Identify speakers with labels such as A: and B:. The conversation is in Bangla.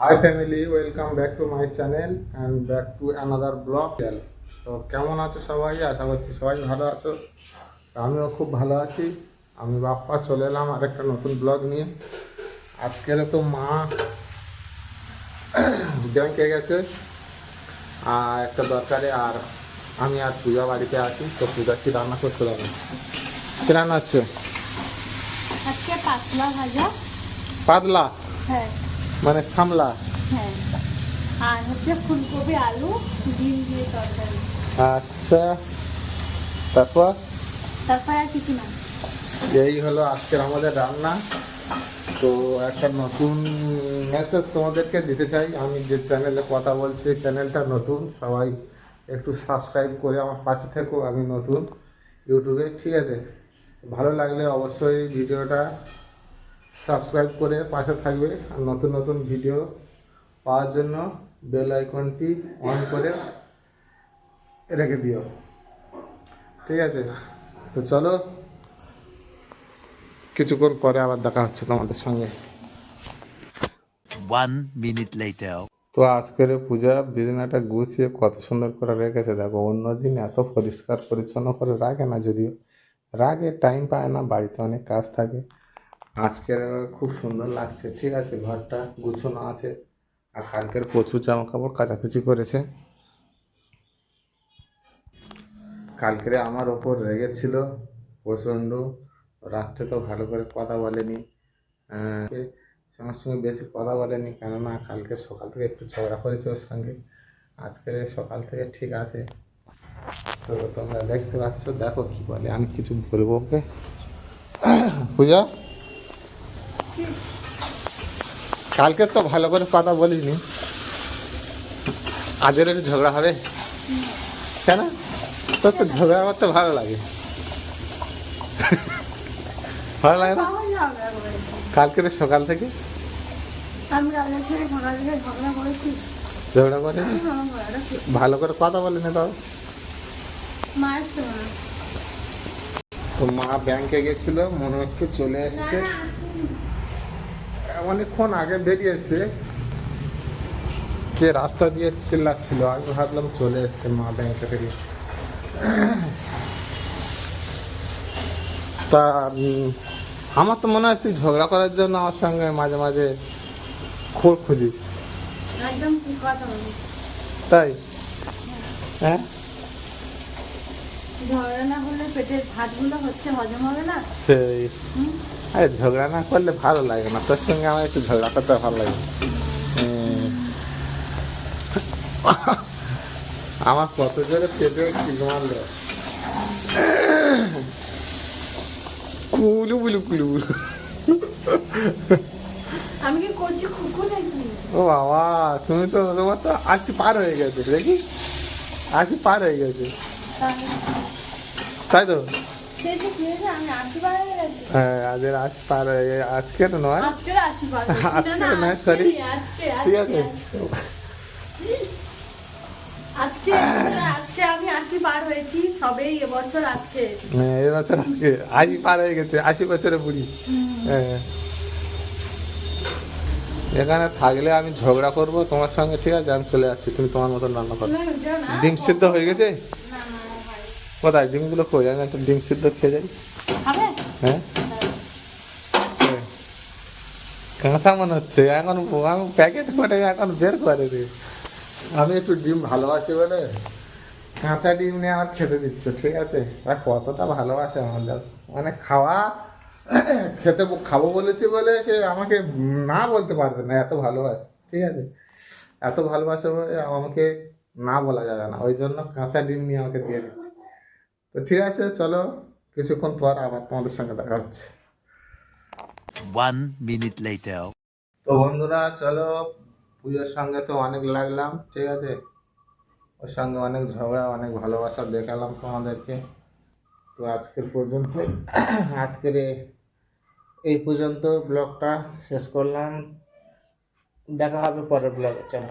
A: Hi family welcome back to my channel and back to another blog তো কেমন আছো সবাই? আশা করছি সবাই ভালো আছো। আমিও খুব ভালো আছি। আমি বাপ্পা চলে এলাম আর একটা নতুন ব্লগ নিয়ে। আজকের তো মা ব্যাংকে গেছে। আর একটা দরকারে আর আমি আর পূজা বাড়িতে আছি তো পূজা কি রান্না করতে যাবে কি রান্না হচ্ছে?
B: পাতলা ভাজা।
A: পাতলা?
B: হ্যাঁ।
A: মানে সামলা।
B: হ্যাঁ। আর হচ্ছে ফুলকপি আলু ডিম দিয়ে তরকারি।
A: আচ্ছা। তারপর?
B: তারপর আর কিছু না।
A: এই হলো আজকের আমাদের রান্না। তো একটা নতুন মেসেজ তোমাদেরকে দিতে চাই। আমি যে চ্যানেলে কথা বলছি চ্যানেলটা নতুন। সবাই একটু সাবস্ক্রাইব করে আমার পাশে থেকো। আমি নতুন ইউটিউবে। ঠিক আছে? ভালো লাগলে অবশ্যই ভিডিওটা সাবস্ক্রাইব করে পাশে থাকবে আর নতুন নতুন ভিডিও পাওয়ার জন্য বেল আইকনটি অন করে রেখে দিও। ঠিক আছে? তো চলো কিছুক্ষণ পরে আবার দেখা হচ্ছে তোমাদের সঙ্গে।
C: Later.
A: তো আজকের পূজা বিছানাটা গুছিয়ে কত সুন্দর করে রেখেছে। দেখো অন্যদিন এত পরিষ্কার পরিচ্ছন্ন করে রাখে না যদিও রাখে টাইম পায় না বাড়িতে অনেক কাজ থাকে। আজকের খুব সুন্দর লাগছে, ঠিক আছে? ঘরটা গুছানো আছে, আর কালকের প্রচুর জামা কাপড় কাচাকুচি করেছে। কালকেরে আমার ওপর রেগেছিল, প্রচণ্ড। রাত্রে তো ভালো করে কথা বলেনি আমার সঙ্গে বেশি কথা বলেনি, কেননা কালকে সকাল থেকে একটু ঝগড়া করেছে ওর সঙ্গে। আজকে সকাল থেকে ঠিক আছে। তো তোমরা দেখতে পাচ্ছ, দেখো কি বলে, আমি কিছু বলব ওকে? পূজা? কালকে তো ভালো করে কথা বলিনি। আজের একটু ঝগড়া হবে। কেন? তোর তো ঝগড়া করতে ভালো লাগে। ভালো লাগে না? কালকে তো সকাল থেকে?
B: ঝগড়া আমার ঘোড়াটা ঠিক।
A: ভালো করে কথা বলেনি তাও? তো মা ব্যাংকে গেছিল মনে হচ্ছে চলে এসছে। অনেকক্ষণ আগে বেরিয়েছে। কে রাস্তা দিয়ে চিল্লাচ্ছিল? আমি ভাবলাম চলে এসছে মা ব্যাংকে থেকে তা আমার তো মনে হয় তুই ঝগড়া করার জন্য আমার সঙ্গে মাঝে মাঝে খোর খুঁজিস। তাই? হ্যাঁ।
B: ঝগড়া না হলে পেটের ভাতগুলো হচ্ছে হজম হবে না?
A: সেই? আরে ঝগড়া না করলে ভালো লাগে না। তোর সঙ্গে আমার একটু ঝগড়া করতে ভালো লাগে। আমার কত জোরে পেটে মারলো। কুলু বুলু কুলু বুলু।
B: আমি কি করছি? খুকু নাকি?
A: ও বাবা তুমি তো তোমার তো আশি পার হয়ে গেছে দেখি? আশি পার হয়ে গেছে। তাই তো?
B: হয়ে
A: আজের আশি পার হয়ে নয়।
B: আজকের
A: নয়, sorry।
B: আজকে
A: ঠিক আছে।
B: আজকে আজকে আমি আশি পার হয়েছি সবেই এবছর আজকে।
A: হ্যাঁ এবছর আজকে। আশি পার হয়ে গেছে আশি বছরে বুড়ি। হ্যাঁ। এখানে থাকলে আমি ঝগড়া করব তোমার সঙ্গে ঠিক আছে? আমি চলে যাচ্ছি তুমি তোমার মতন রান্না করো। ডিম সিদ্ধ হয়ে গেছে। কোথায়? ডিমগুলো কই? আমি একটা ডিম সিদ্ধ খেয়ে যাই। হ্যাঁ? কাঁচা মনে হচ্ছে। এখন আমি প্যাকেট করে এখন বের করে দিই। আমি একটু ডিম ভালোবাসি বলে কাঁচা ডিম নিয়ে আমার খেতে দিচ্ছে ঠিক আছে? আর কতটা ভালোবাসে আমাদের। মানে খাওয়া খেতে খাব বলেছি বলে কি আমাকে না বলতে পারবে না এত ভালোবাসে ঠিক আছে? এত ভালোবাসে বলে আমাকে না বলা যাবে না। ওই জন্য কাঁচা ডিম নিয়ে আমাকে দিয়ে দিচ্ছে। তো ঠিক আছে চলো কিছুক্ষণ পর আবার তোমাদের সঙ্গে দেখা হচ্ছে।
C: Minute later.
A: তো বন্ধুরা চলো পুজোর সঙ্গে তো অনেক লাগলাম ঠিক আছে? ওর সঙ্গে অনেক ঝগড়া অনেক ভালোবাসা দেখালাম তোমাদেরকে। তো আজকের পর্যন্ত আজকের এই পর্যন্ত ব্লগটা শেষ করলাম। দেখা হবে পরের ব্লগে চলো।